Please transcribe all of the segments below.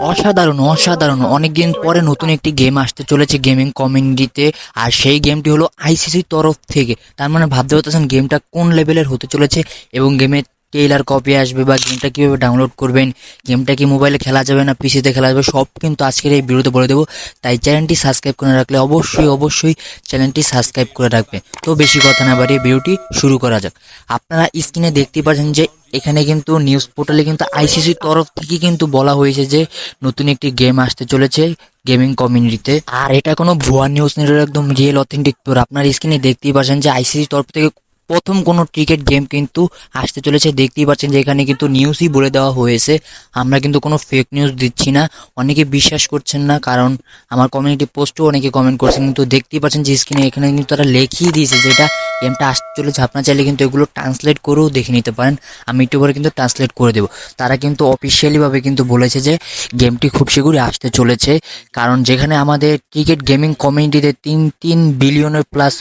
অসাধারণ অসাধারণ। অনেকদিন পরে নতুন একটি গেম আসতে চলেছে গেমিং কমিউনিটিতে আর সেই গেমটি হলো আইসিসির তরফ থেকে। তার মানে ভাবতে পারতেছেন গেমটা কোন লেভেলের হতে চলেছে এবং গেমের টেইলার কপি আসবে বা গেমটা কীভাবে ডাউনলোড করবেন গেমটা কি মোবাইলে খেলা যাবে না পিসিতে খেলা যাবে, সব কিন্তু আজকের এই ভিডিওতে বলে দেবো। তাই চ্যানেলটি সাবস্ক্রাইব করে রাখলে অবশ্যই অবশ্যই চ্যানেলটি সাবস্ক্রাইব করে রাখবেন তো বেশি কথা না বাড়িয়ে ভিডিওটি শুরু করা যাক। আপনারা স্ক্রিনে দেখতে পাচ্ছেন যে এখানে কিন্তু নিউজ পোর্টালে কিন্তু আইসিসির তরফ থেকে কিন্তু বলা হয়েছে যে নতুন একটি গেম আসতে চলেছে গেমিং কমিউনিটিতে আর এটা কোনো ভুয়া নিউজ নেটের একদম রিয়েল অথেন্টিক তোর আপনার স্ক্রিনে দেখতেই পাচ্ছেন যে আইসিসির তরফ থেকে প্রথম কোনো ক্রিকেট গেম কিন্তু আসতে চলেছে। দেখতেই পাচ্ছেন যে এখানে কিন্তু নিউজই বলে দেওয়া হয়েছে। আমরা কিন্তু কোনো ফেক নিউজ দিচ্ছি না। অনেকে বিশ্বাস করছেন না, কারণ আমার কমিউনিটি পোস্টও অনেকে কমেন্ট করছেন কিন্তু দেখতেই পাচ্ছেন যে স্ক্রিনে এখানে কিন্তু তারা লেখিয়ে দিয়েছে যেটা গেমটা আসতে চলেছে আপনার চাইলে কিন্তু এগুলো ট্রান্সলেট করেও দেখে নিতে পারেন। আমি একটু পরে কিন্তু ট্রান্সলেট করে দেবো। তারা কিন্তু অফিসিয়ালিভাবে কিন্তু বলেছে যে, গেমটি খুব শীঘ্রই আসতে চলেছে। কারণ যেখানে আমাদের ক্রিকেট গেমিং কমিউনিটিতে তিন তিন বিলিয়নের প্লাস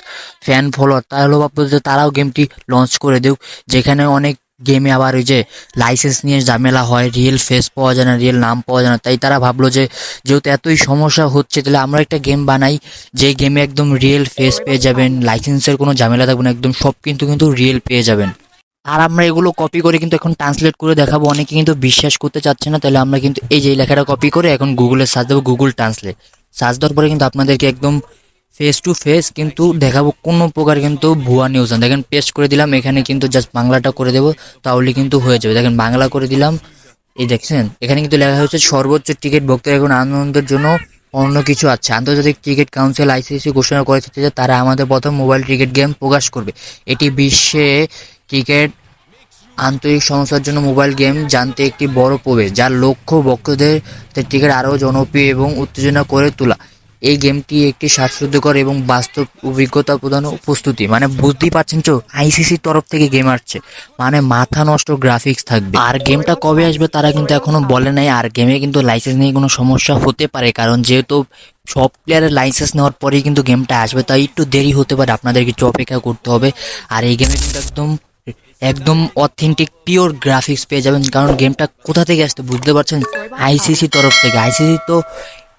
ফ্যান ফলোয়ার তাহলে ভাববো তারাও গেমটি লঞ্চ করে দেuk যেখানে অনেক গেমে আবার ওই যে লাইসেন্স নিয়ে ঝামেলা হয় রিয়েল ফেস পাওয়া যায় না রিয়েল নাম পাওয়া যায় না, তাই তারা ভাবলো যে যেহেতু এতই সমস্যা হচ্ছে, তাহলে আমরা একটা গেম বানাই, যে গেমে একদম রিয়েল ফেস পেয়ে যাবেন লাইসেন্সের কোনো ঝামেলা থাকবে না, একদম সব কিন্তু কিন্তু রিয়েল পেয়ে যাবেন। আর আমরা এগুলো কপি করে কিন্তু এখন ট্রান্সলেট করে দেখাবো, অনেকে কিন্তু বিশ্বাস করতে চাচ্ছে না, তাহলে আমরা কিন্তু এই যে লেখাটা কপি করে এখন গুগলে সার্চ দেবো গুগল ট্রান্সলেট সার্চ দেওয়ার পরে কিন্তু আপনাদেরকে একদম ফেস টু ফেস কিন্তু দেখাবো কোনো প্রকার কিন্তু ভুয়া নিউজ না। দেখেন পেস্ট করে দিলাম, এখানে কিন্তু জাস্ট বাংলাটা করে দেবো, তাহলে কিন্তু হয়ে যাবে। দেখেন বাংলা করে দিলাম, এই দেখছেন? এখানে কিন্তু লেখা হচ্ছে সর্বোচ্চ টিকিট ভোক্তার এখন আনন্দের জন্য অন্য কিছু আছে। আন্তর্জাতিক ক্রিকেট কাউন্সিল আইসিসি ঘোষণা করেছে যে তারা আমাদের প্রথম মোবাইল ক্রিকেট গেম প্রকাশ করবে। এটি বিশ্বে ক্রিকেট আন্তরিক সমস্যার জন্য মোবাইল গেম জানতে একটি বড় প্রবেশ, যার লক্ষ্য ভক্তদের ক্রিকেট আরও জনপ্রিয় এবং উত্তেজনা করে তোলা। এই গেমটি একটি শ্বাসরুদ্ধকর এবং বাস্তব অভিজ্ঞতা প্রদান প্রস্তুতি। মানে বুঝতেই পারছেন তো, আইসিসির তরফ থেকে গেম আসছে। মানে মাথা নষ্ট গ্রাফিক্স থাকবে। আর গেমটা কবে আসবে তারা কিন্তু এখনও বলে নাই। আর গেমে কিন্তু লাইসেন্স নিয়ে কোনো সমস্যা হতে পারে। কারণ যেহেতু সব প্লেয়ারের লাইসেন্স নেওয়ার পরেই কিন্তু গেমটা আসবে। তাই একটু দেরি হতে পারে। আপনাদের কিছু অপেক্ষা করতে হবে। আর এই গেমে কিন্তু একদম একদম অথেন্টিক পিওর গ্রাফিক্স পেয়ে যাবেন। কারণ গেমটা কোথা থেকে আসতে বুঝতে পারছেন? আইসিসি তরফ থেকে। আইসিসি তো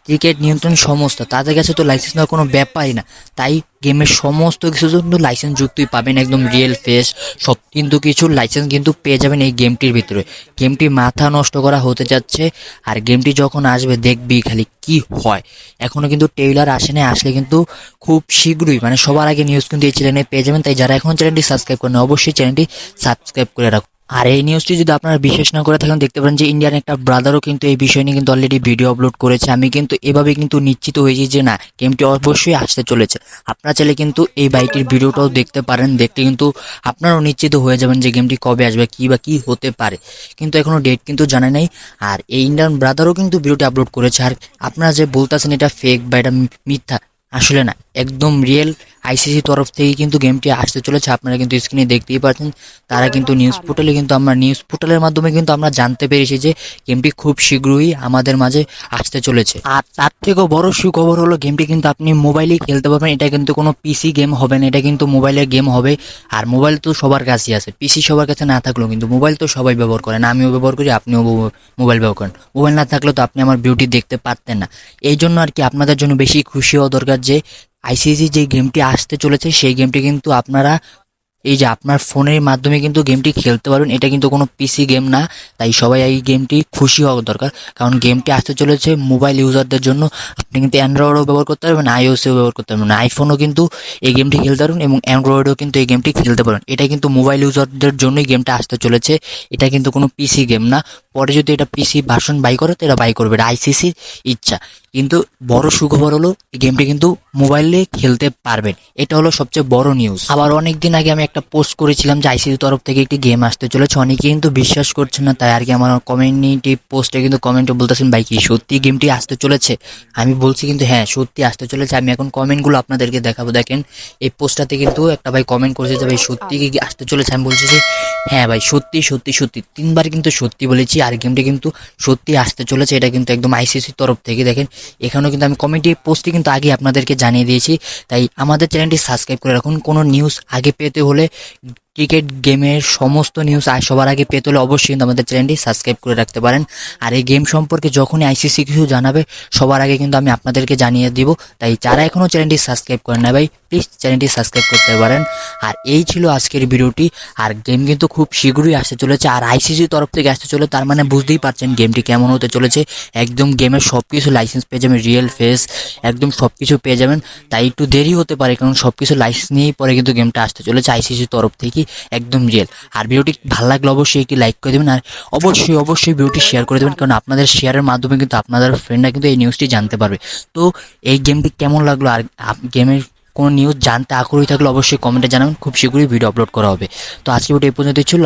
ক্রিকেট নিয়ন্ত্রণ সংস্থা তাদের কাছে তো লাইসেন্স নেওয়ার কোনো ব্যাপারই না। তাই গেমের সমস্ত কিছুর জন্য লাইসেন্স যুক্তই পাবেন একদম রিয়েল ফেস সব কিন্তু কিছু লাইসেন্স কিন্তু পেয়ে যাবেন এই গেমটির ভিতরে। গেমটি মাথা নষ্ট করা হতে যাচ্ছে, আর গেমটি যখন আসবে দেখবি খালি কি হয়। এখনও কিন্তু টেইলার আসে না আসলে কিন্তু খুব শীঘ্রই মানে সবার আগে নিউজ কিন্তু এই চ্যানেলে পেয়ে যাবেন। তাই যারা এখন চ্যানেলটি সাবস্ক্রাইব করেন অবশ্যই চ্যানেলটি সাবস্ক্রাইব করে রাখুন। আর এই নিউজটি যদি আপনারা বিশ্বাস না করে থাকেন, দেখতে পারেন যে ইন্ডিয়ান একটা ব্রাদারও কিন্তু এই বিষয় নিয়ে কিন্তু অলরেডি ভিডিও আপলোড করেছে। আমি কিন্তু এভাবে কিন্তু নিশ্চিত হয়েছি যে না গেমটি অবশ্যই আসতে চলেছে। আপনারা চাইলে কিন্তু এই বাইকটির ভিডিওটাও দেখতে পারেন। দেখতে কিন্তু আপনারাও নিশ্চিত হয়ে যাবেন যে গেমটি কবে আসবে, কি বা কি হতে পারে। কিন্তু এখনও ডেট কিন্তু জানা নাই। আর এই ইন্ডিয়ান ব্রাদারও কিন্তু ভিডিওটি আপলোড করেছে। আর আপনারা যে বলতেছেন এটা ফেক বা এটা মিথ্যা, আসলে না। একদম রিয়েল আইসিসি তরফ থেকে কিন্তু গেমটি আসতে চলেছে। আপনারা কিন্তু স্ক্রিনে দেখতেই পাচ্ছেন। তারা কিন্তু নিউজ পোর্টালে কিন্তু আমরা নিউজ পোর্টালের মাধ্যমে কিন্তু আমরা জানতে পেরেছি যে গেমটি খুব শীঘ্রই আমাদের মাঝে আসতে চলেছে। আর তার থেকেও বড় সুখবর হলো গেমটি কিন্তু আপনি মোবাইলেই খেলতে পারবেন। এটা কিন্তু কোনো পিসি গেম হবে না। এটা কিন্তু মোবাইলের গেম হবে। আর মোবাইল তো সবার কাছেই আছে। পিসি সবার কাছে না থাকলেও কিন্তু মোবাইল তো সবাই ব্যবহার করেন আমিও ব্যবহার করি, আপনিও মোবাইল ব্যবহার করেন। মোবাইল না থাকলে তো আপনি আমার বিউটি দেখতে পারতেন না। এই জন্য আর কি আপনাদের জন্য বেশি খুশি হওয়া দরকার যে আইসিসি যে গেমটি আসতে চলেছে, সেই গেমটি কিন্তু আপনারা, এই যে আপনার ফোনের মাধ্যমে কিন্তু গেমটি খেলতে পারবেন। এটা কিন্তু কোনো পিসি গেম না, তাই সবাই এই গেমটি খুশি হওয়া দরকার। কারণ গেমটি আসতে চলেছে মোবাইল ইউজারদের জন্য। আপনি কিন্তু অ্যান্ড্রয়েডও ব্যবহার করতে পারবেন আইওসিও ব্যবহার করতে পারবেন। আইফোনও কিন্তু এই গেমটি খেলতে পারবেন এবং অ্যান্ড্রয়েডও কিন্তু এই গেমটি খেলতে পারবেন। এটা কিন্তু মোবাইল ইউজারদের জন্যই গেমটা আসতে চলেছে। এটা কিন্তু কোনো পিসি গেম না। পরে যদি এটা পিসি ভার্সন বাই করে, তো এটা বাই করবে। এটা আইসিসির ইচ্ছা। কিন্তু বড় সুখবর হলো, এই গেমটি কিন্তু মোবাইলে খেলতে পারবেন এটা হলো সবচেয়ে বড় নিউজ আবার অনেক দিন আগে আমি একটা পোস্ট করেছিলাম যে আইসিসি তরফ থেকে একটি গেম আসতে চলেছে। অনেকে কিন্তু বিশ্বাস করছেন না, তাই আর কি আমার কমিউনিটি পোস্টে কিন্তু কমেন্টে বলতেছেন, ভাই, কি সত্যি গেমটি আসতে চলেছে? আমি বলছি কিন্তু হ্যাঁ সত্যি আসতে চলেছে। আমি এখন কমেন্টগুলো আপনাদেরকে দেখাবো। দেখেন, এই পোস্টটাতে কিন্তু একটা ভাই কমেন্ট করেছে যে, ভাই, সত্যি কি আসতে চলেছে? আমি বলছি যে হ্যাঁ ভাই, সত্যি সত্যি সত্যি। তিনবার কিন্তু সত্যি বলেছি, আর গেমটি কিন্তু সত্যি আসতে চলেছে। এটা কিন্তু একদম আইসিসির তরফ থেকে। দেখেন এখানেও কিন্তু আমি কমেডি পোস্টটি কিন্তু আগে আপনাদেরকে জানিয়ে দিয়েছি। তাই আমাদের চ্যানেলটি সাবস্ক্রাইব করে রাখুন। কোনো নিউজ আগে পেতে হলে ক্রিকেট গেমের সমস্ত নিউজ সবার আগে পেতে হলে অবশ্যই কিন্তু আমাদের চ্যানেলটি সাবস্ক্রাইব করে রাখতে পারেন। আর এই গেম সম্পর্কে যখনই আইসিসি কিছু জানাবে, সবার আগে কিন্তু আমি আপনাদেরকে জানিয়ে দিব। তাই যারা এখনও চ্যানেলটি সাবস্ক্রাইব করেন না ভাই প্লিজ চ্যানেলটি সাবস্ক্রাইব করতে পারেন। আর এই ছিল আজকের ভিডিওটি। আর গেম কিন্তু খুব শীঘ্রই আসতে চলেছে। আর আইসিসি তরফ থেকে আসতে চলে তার মানে বুঝতেই পারছেন গেমটি কেমন হতে চলেছে। একদম গেমের সব কিছু লাইসেন্স পেয়ে যাবেন রিয়েল ফেস একদম সব কিছু পেয়ে যাবেন। তাই একটু দেরি হতে পারে, কারণ সব কিছু লাইসেন্স নিয়েই পরে কিন্তু গেমটা আসতে চলেছে আইসিসি তরফ থেকে। একদম রিয়েল আর ভিডিওটি ভালো লাগলে অবশ্যই একটি লাইক করে দেবেন, আর অবশ্যই অবশ্যই ভিডিওটি শেয়ার করে দেবেন, কারণ আপনাদের শেয়ারের মাধ্যমে কিন্তু আপনাদের ফ্রেন্ডরা কিন্তু এই নিউজটি জানতে পারবে। তো এই গেমটি কেমন লাগল, আর গেমের কোনো নিউজ জানতে আগ্রহী থাকলে অবশ্যই কমেন্টে জানাবেন, খুব শীঘ্রই ভিডিও আপলোড করা হবে। তো আজকে ভিডিও এই পর্যন্তই ছিল